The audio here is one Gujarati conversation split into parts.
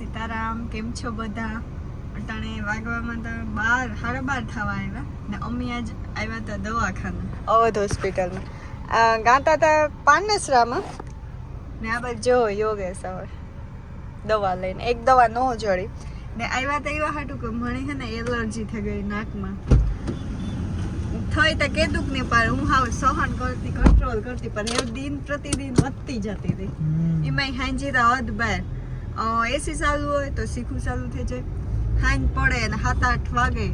સીતારામ કેમ છો બધા? અટાણે વાગવામાં તો બાર સાડા બાર થવા આવ્યા ને અમે આજ આવ્યા હતા દવાખાના. અવધ હોસ્પિટલમાં ગાતા હતા પાનેસરામાં. ને આ બાજુ જો યોગેશ હવે દવા લઈને. એક દવા ન જડી. ને આવ્યા તો એવા હાટું કે મને છે ને એલર્જી થઈ ગઈ નાકમાં. થઈ તો કીધું કે નહીં પણ હું હાવ સહન કરતી કંટ્રોલ કરતી પણ એ દિન પ્રતિદિન વધતી જતી હતી એમાંય હાંજી તો હદ બાર એસી ચાલુ હોય તો શીખું ચાલુ થઈ જાય. હાંજ પડે ને સાત આઠ વાગે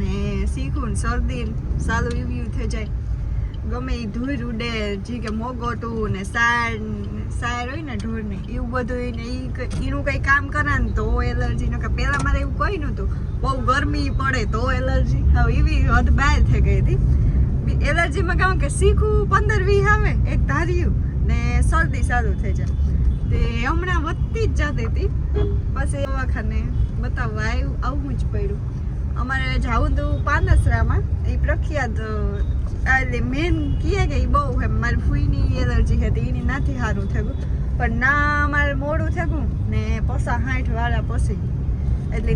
ને શીખું ને શરદી ચાલુ એવું એવું થઈ જાય. ગમે એ ધૂળ ઉડે, જે કે મોગોટું ને સાર સાર હોય ને ઢોરને એવું બધું ને એ એનું કંઈ કામ કરે ને તો એલર્જી કે પહેલાં મારે એવું કોઈ નહોતું. બહુ ગરમી પડે તો એલર્જી. હવે એવી હદ બહાર થઈ ગઈ હતી. એલર્જીમાં કહું કે શીખું પંદર વીસ આવે, એક ધાર્યું ને શરદી સારું થઈ જાય. તે હમણાં વધતી જ જતી હતી. પછી દવાખાને બતાવવા આવવું જ પડ્યું. અમારે જવું તો પાનસરામાં. એ પ્રખ્યાત એટલે મેન કહે કે એ બહુ એમ મારી ફૂઈની એલર્જી હતી એની નાથી સારું થયું. પણ ના મારે મોડું થયું ને પોસા સાઠ વાળા પોસી. એટલે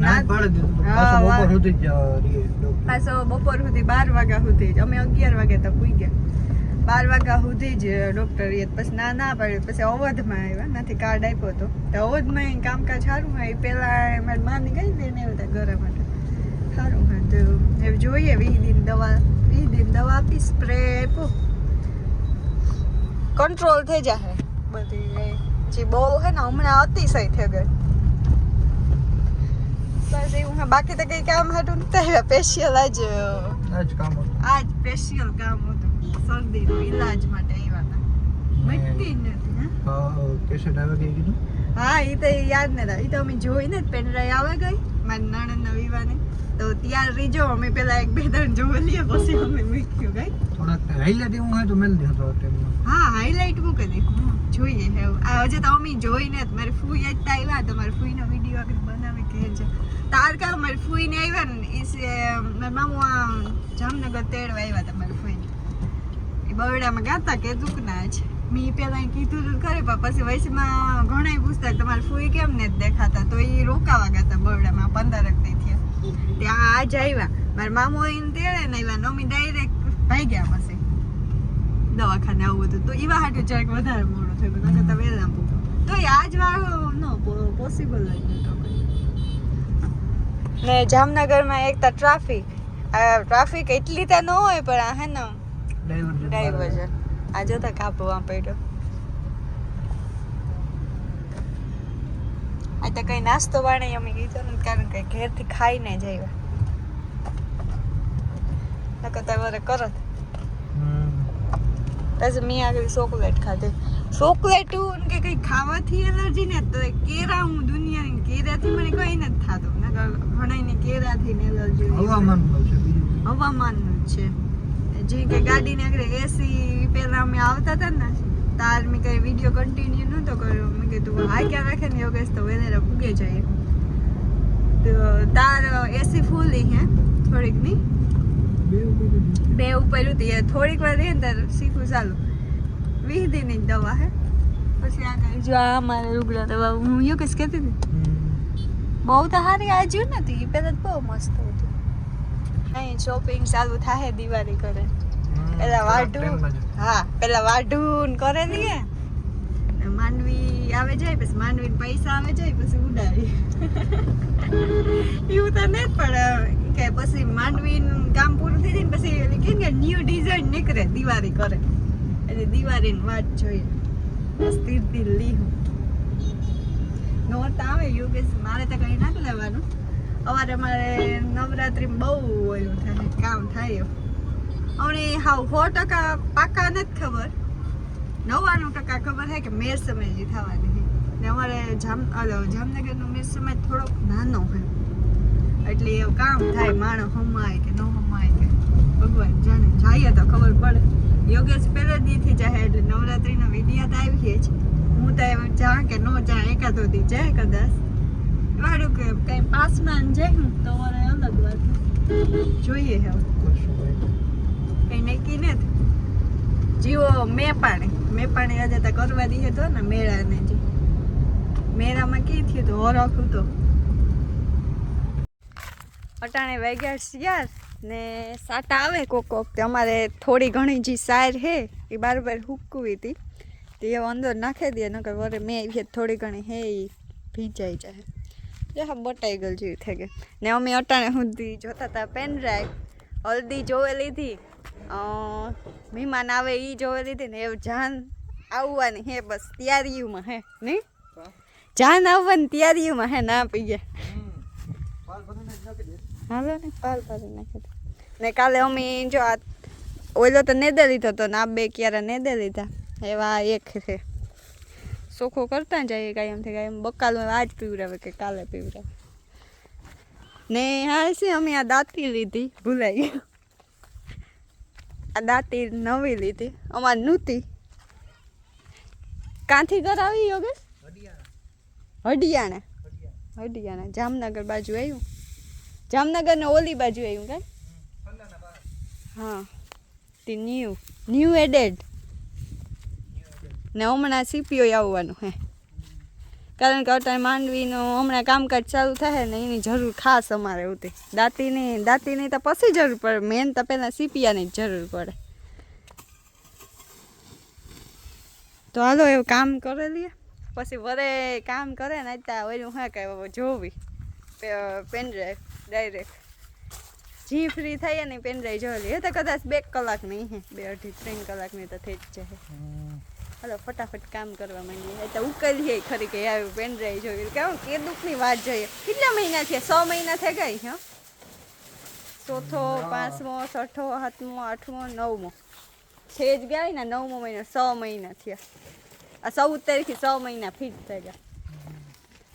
પાછો બપોર સુધી બાર વાગ્યા સુધી જ. અમે અગિયાર વાગે તો પૂઈ ગયા. બાર વાગ્યા સુધી જ ડૉક્ટર એ પછી ના ના પાડ્યું. પછી અવધમાં આવ્યા. નથી કાર્ડ આપ્યો હતો. તો અવધમાં કામકાજ સારું હોય. પહેલાં મારી માની ગઈ ને એને બધા ઘરે માટે. સારું હતું તો હવે જોઈએ વી દિન દવા વી દિન દવા આપી સ્પ્રે આપો કંટ્રોલ થઈ જશે બધી જે બહુ હે ને હમણાં અતિશય થઈ ગઈ. બસ એવું હા. બાકી તો કઈ કામ હતું નથી સ્પેશિયલ આજ આજ સ્પેશિયલ કામ હતું. શરદીનો ઈલાજ માટે આવ્યા હતા મટતી જ નથી હા? હા એ તો યાદ ન હતા એ તો અમે જોઈને જ પેનડ્રાઈવ આવે ગઈ. મારી નણંદના વિવાને તો ત્યાં રીજો અમે પેલા એક બે ત્રણ જોવા લઈએ પછી અમે મૂક્યું ગઈ હા હાઇલાઇટ મૂકી દે જોઈએ હે આ હજે તો અમે જોઈને જ મારી ફૂઈ જ તો આવ્યા તો મારી ફૂઈનો વીડિયો આગળ બનાવી કે છે તાર કા મારી ફૂઈને આવ્યા ને એ મારા મામુ આ જામનગર તેડવા આવ્યા હતા મારી ફૂઈને. એ બરડામાં ગાતા કે દુખના છે? મેં પેલા કીધું તું ખરે પણ પછી વયસમાં ઘણા પૂછતા તમારે ફૂઈ કેમ ને દેખાતા? તો એ રોકાવા ગયા હતા બરડામાં પંદર દી થયા. ત્યાં આજ આવ્યા મારા મામો એને તેડે ને આવ્યા નમી ડાયરેક્ટ ભાઈ ગયા પછી. દવાખાને આવું હતું તો એવા હાટું જરાક વધારે મોડું થયું નકર તો વહેલા પૂછો. તો એ આજ વાળું નો પોસિબલ જ નતો ને જામનગરમાં એક તો ટ્રાફિક ટ્રાફિક એટલી તો ન હોય પણ આ હે ને ડાઈવર્ઝન આ જોતા કાપવા પડ્યો. આ તો કઈ નાસ્તો વાણે અમે કીધો ને કારણ કે ઘેરથી ખાઈને જ આવ્યા. નકર તો વરે કરત પછી મેં આગળ ચોકલેટ ખાધી. ચોકલેટ કે કઈ ખાવાથી એલર્જી ને તો કેરા હું દુનિયાની કેરાથી મને કઈ નથી થતું. નકર ઘણાને કેરાથી ને એલર્જી હવામાનનું જ છે. જે કે ગાડીને આગળ એસી પહેલા અમે આવતા હતા ને તાર મેં કઈ વીડિયો કન્ટિન્યુ નહોતો કર્યો. મેં કીધું હા ક્યાં રાખે ને યોગેશ? તો વેલેરા ભૂગે જાય. તો તાર એસી ફૂલી હે થોડીકની. બે ઉપર હતી થોડીક વાર રહી ને શીખવું ચાલુ. વીસ દિનની દવા હે. પછી આગળ જો આ મારે રૂગડા દવા હું યોગેશ કહેતી હતી. બહુ તો સારી આજ્યું નથી પહેલાં બહુ મસ્ત હતી. અહીં શોપિંગ ચાલુ થાય દિવાળી કરે. પેલા વાઢું હા પેલા વાઢું કરે ને આવે જાય પછી પૈસા આવે જાય પછી ઉડાડી એવું તો નહીં પણ કે પછી માંડવી કામ પૂરું થઈ જાય ને પછી ઓલી કે ને ન્યુ ડિઝાઇન નીકળે દિવાળી કરે. એટલે દિવાળીની વાટ જોઈએ. તીર લીહું. નોરતા આવે યોગેશ મારે તો કઈ નાખ લેવાનું. અમારે અમારે નવરાત્રી બહુ ઓલું થાય, કામ થાય. અમને હાવ સો ટકા પાકા નથી ખબર. નવ્વાણું ટકા ખબર છે કે મેર સમય જે થવાની છે ને અમારે જામ જામનગરનો મેર સમય થોડોક નાનો હોય એટલે એવું કામ થાય, માણસ હમાય કે ન હમાય કે. ભગવાન જાણે જાય તો ખબર પડે. યોગેશ પહેલા દીથી જાય એટલે નવરાત્રીનો વિડિયા તો આવી જ. હું તો એમ જા કે ન જા એકાદો દી જાય કદાચ. વાળું કે કઈ પાસમાં જાય હું તો મારે અલગ વાત. જોઈએ હવે. કઈ નક્કી ને જીવો મેપાણી. મેપાણી આજે તો કરવા દીધો તો ને મેળાને જે. મેળામાં કી થયું તો હરખું તો. અટાણે વાગ્યા છે યાર ને સાટા આવે કોક કોક અમારે થોડી ઘણી જે સાર હે એ બાર બાર હુકવી હતી. તે અંદર નાખી દે નકર વરે મેં થોડી ઘણી હે એ ભીંજાઈ જાય. જે હા બટાઈ ગયેલ જેવી થઈ ગઈ. ને અમે અટાણે સુધી જોતા હતા પેન ડ્રાઈવ હલ્દી જોવે લીધી. મહેમાન આવે એ જોવે લીધી ને એવું જાન આવવાની હે બસ તૈયારીઓમાં હે નહીં? જાન આવવાની તૈયારીઓમાં હે ના પીએ. હાલો ને પાલ પાડી નાખી ને કાલે અમે જો આ ઓલો તો નેદે લીધો તો ને આ બે ક્યારે નેદે લીધા. એવા એક છે સોખો કરતા જઈએ કાયમથી કાયમ બકાલું આજ પીવડાવે કે કાલે પીવડાવે. ને હા છે અમે આ દાંતી લીધી ભૂલાઈ ગયું. આ દાંતી નવી લીધી અમારે નહોતી. કાંથી ઘર આવી યોગેશ હડિયાણા હડિયાણા જામનગર બાજુ આવ્યું જામનગર ને ઓલી બાજુ આવ્યું કાંઈ? હા તે ન્યૂ ન્યૂ એડેડ. ને હમણાં સીપીઓ આવવાનું હે. કારણ કે અત્યારે માંડવીનું હમણાં કામકાજ ચાલુ થાય ને એની જરૂર ખાસ અમારે હોતી દાંતીની દાંતીની તો પછી જરૂર પડે. મેન તો પહેલાં સીપિયાની જ જરૂર પડે. તો હાલો, એવું કામ કરે લઈએ. પછી વરે કામ કરે ને ત્યાં ઓલું હા કે જોવી. પેનડ્રાઈવ ડાયરેક્ટ જી ફ્રી થઈએ ને પેન ડ્રાઈવ જોઈ એ તો કદાચ બે કલાક નહીં હે. બે અઢી, ત્રણ કલાકની તો થઈ જ જાય હાલો ફટાફટ કામ કરવા માંડીએ. એટલે તો ઉકેલીએ ખરી કે આવ્યું પેન ડ્રાઈવ જોયું કેવું કે દુઃખની વાત જોઈએ. કેટલા મહિના થયા? સો મહિના થઈ ગઈ હા? ચોથો પાંચમો છઠ્ઠો સાતમો આઠમો નવમો. છે જ ગયા ને નવમો મહિનો સો મહિના થયા. આ ચૌદ તારીખથી સો મહિના ફિટ થઈ ગયા.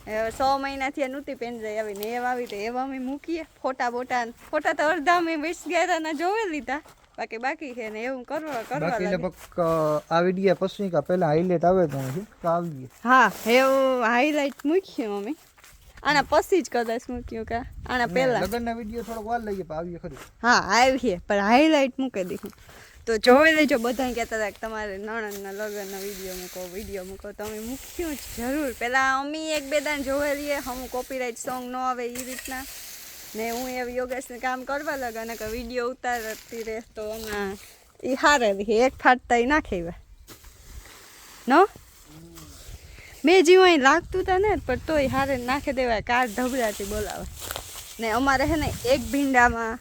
હવે સો મહિનાથી નહોતી પેન ડ્રાઈવ આવી. ને એવા આવી તો એવા અમે મૂકીએ. ફોટા બોટા ફોટા તો અડધા અમે વીસ ગયા જોઈ લીધા. બાકી બાકી છે ને એવું કરવા કરવા બાકી લાગે. લગભગ આ વિડીયા પછી કા પહેલા હાઇલાઇટ આવે તો આવી હા એવું હાઇલાઇટ મૂક્યું અમે આના પછી જ કદાચ મૂક્યું કા. આના પહેલા. લગનના વીડિયો થોડોક વાર લઈએ પણ આવીએ ખરી હા આવીએ પણ હાઇલાઇટ મૂકી દીધું. તો જોઈ લેજો બધા કહેતા હતા કે તમારે નણંદના લગ્નના વીડિયો મૂકો વીડિયો મૂકો. તો અમે મૂક્યું જ જરૂર. પહેલાં અમે એક બે દાન જોઈ લઈએ હમ કોપીરાઇટ સોંગ ન આવે એ રીતના. ને હું એ યોગેશને કામ કરવા લાગે અને કે વીડિયો ઉતારતી રહે તો આમાં એ હારે એક ફાટતા એ નાખે નો? મેં જીવ અહીં લાગતું તા ને, પણ તોય હારે નાખી દેવાય કાર ઢબરાથી બોલાવે. ને અમારે છે ને એક ભીંડામાં,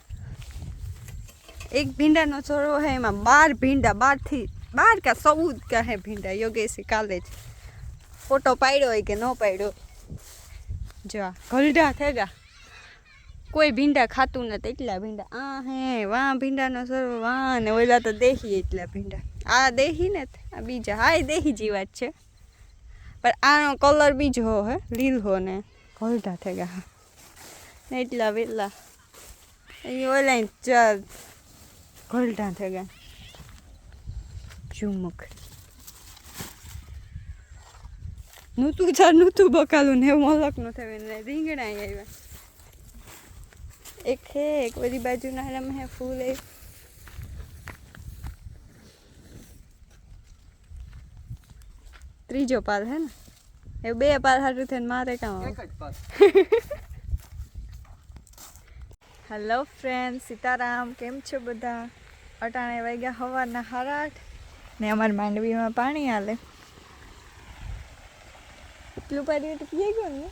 એક ભીંડાનો છોડો હે, એમાં બાર ભીંડા, બારથી, બાર કા ચૌદ કા હે ભીંડા, યોગેશી કાલે જ ફોટો પાડ્યો હોય કે ન પાડ્યો? જો ગલઢા થેગા. કોઈ ભીંડા ખાતું નથી, એટલા ભીંડા. આ હે વાહ ભીંડાનો સર્વ વાહ ને ઓલા તો દેહી એટલા ભીંડા. આ દેહી ને આ બીજા. હા, એ દેહી જેવા જ છે. પણ આનો કલર બીજો હે લીલો ને ગલઢા થઈ ને એટલા વેલા. એ ઓલા ચાર ગલઢા થેગા ઝુમક નૂતું, ચાર નૂતું બકાલું ને એવું મલકનું થયું ને રીંગણા આવ્યા. એક હે એક બધી બાજુના નારમ હે ફૂલ એ. ત્રીજો પાલ હે ને? એ બે પાલ હાટું થઈને મારે કામ હેલો ફ્રેન્ડ સીતારામ કેમ છો બધા? અટાણે વાગ્યા હવાના આઠ ને અમારી માંડવીમાં પાણી હાલે એટલું પાણી પીએ ગયું ને?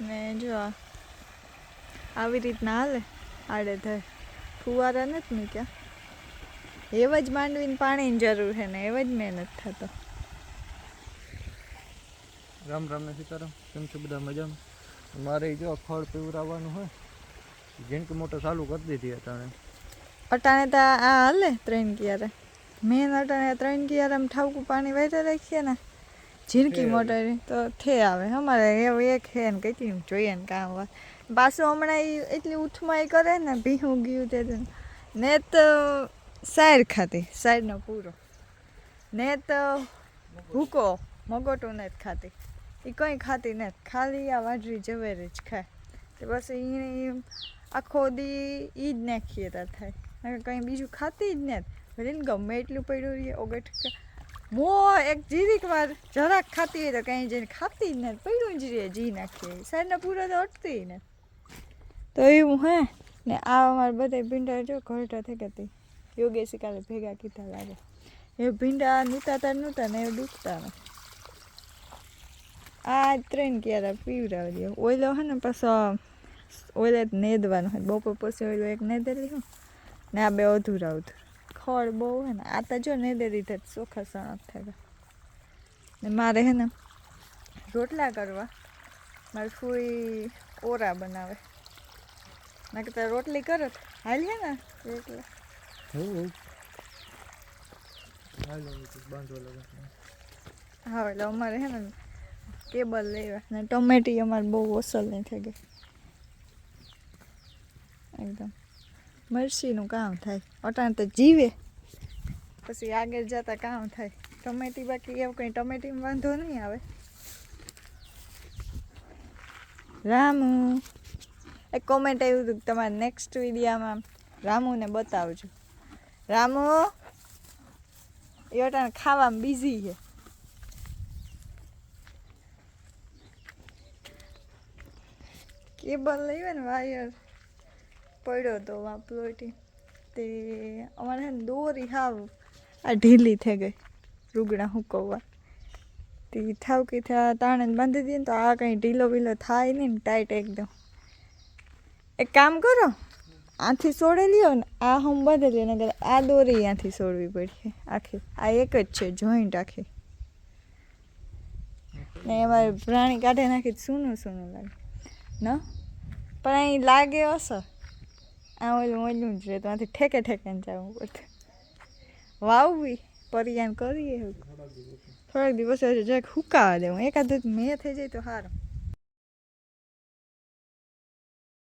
મેં જો આ આવી રીતના હાલે. આડે થાય ફુવારા નથી મૂક્યા. એવા જ માંડવીને પાણીની જરૂર છે ને એવા જ મહેનત થતો. રામ રામ ને સીતારામ કેમ છો બધા મજામાં? મારે જો ફળ પીવડાવવાનું હોય જિંદગી મોટો ચાલુ કરી દીધી અટાણે. અટાણે તો આ હાલે ત્રણ કિયારે. મેન અટાણે ત્રણ કિયારે ઠાવકું પાણી વહેતા રાખીએ ને જીનકી મોટર તો થે આવે. અમારે એવું એક હે ને કઈ જોઈએ ને કામ હોય. પાછું હમણાં એટલી એ કરે ને, ભીહું ગયું તે. ને તો સાર ખાતી સારનો પૂરો. ને તો ભૂકો, મગોટું નથી ખાતી. એ કંઈ ખાતી નથી ખાલી આ વાજરી જવેરે જ ખાય. તો બસ એ આખો દી એ જ નાખીએ તા થાય. કંઈ બીજું ખાતી જ નથી ભલે ગમે એટલું પડ્યું રહીએ ઓગટ મો, એક જીરીક વાર જરાક ખાતી હોય તો કંઈ જઈને ખાતી જ ને પડ્યું જ રહીએ જી નાખીએ. સાઈડના પૂરા તો અટતી ને તો એવું, હે? ને આ અમારે બધા ભીંડા જો ઘરટા થઈ ગતી યોગેશી કાલે ભેગા કીધા લાગે. એ ભીંડા નૂતાતા નહોતા ને એ ને. આ ત્રણ ક્યારે પીવડાવી દે ઓઈલો હે ને પાછો ઓઈલે જ નેદવાનું હોય. બપોર પછી ઓઈલો એક નેદેલી હું, ને આ બે અધૂરા અધૂરા. ખડ બહુ હે ને. આ તો જો નેદે દીધા તો ચોખ્ખા સણક થયા ને મારે હે ને રોટલા કરવા. મારે ફૂઈ ઓરા બનાવે. મેં કીધું રોટલી કરો હાલ હે ને? રોટલા. હા એટલે અમારે હે ને કેબલ લેવા. ને ટમેટી અમારે બહુ ઓસલ નહીં થઈ ગઈ. એકદમ. મરસીનું કામ થાય. અટાણ તો જીવે. પછી આગળ જતા કામ થાય. ટમેટી બાકી એવું કંઈ ટમેટીમાં વાંધો નહીં આવે. રામુ. એક કોમેન્ટ આવ્યું હતું કે તમારે નેક્સ્ટ વિડીયામાં રામુને બતાવજો. રામુ એ ખાવામાં બિઝી છે. કેબલ લઈ ને વાયર પડ્યો તો વાપલોટી તે અમારે છે ને દોરી હાવ, આ ઢીલી થઈ ગઈ, રૂગણા હુકવવા. તે થાવકી થયા તાણે બાંધી દઈએ ને તો આ કંઈ ઢીલો વીલો થાય નહીં ને ટાઈટ એકદમ. એક કામ કરો, આથી સોડે લ્યો ને, આ હમ બદલી નગર આ દોરી અહીંયાથી સોડવી પડશે. આખી, આ એક જ છે જોઈન્ટ આખી. ને એમાં પ્રાણી કાઢે નાખી, સૂનું સૂનું લાગે. ન? પણ અહીં લાગે અસર આ ઓલું ઓલું જ રહે તો આથી ઠેકે ઠેકે જવું પડતું વાવવી પરિયાન કરીએ. થોડાક દિવસ હજી જરાક હુકાવા દેવું. એકાદ મેં થઈ જાય તો સારું.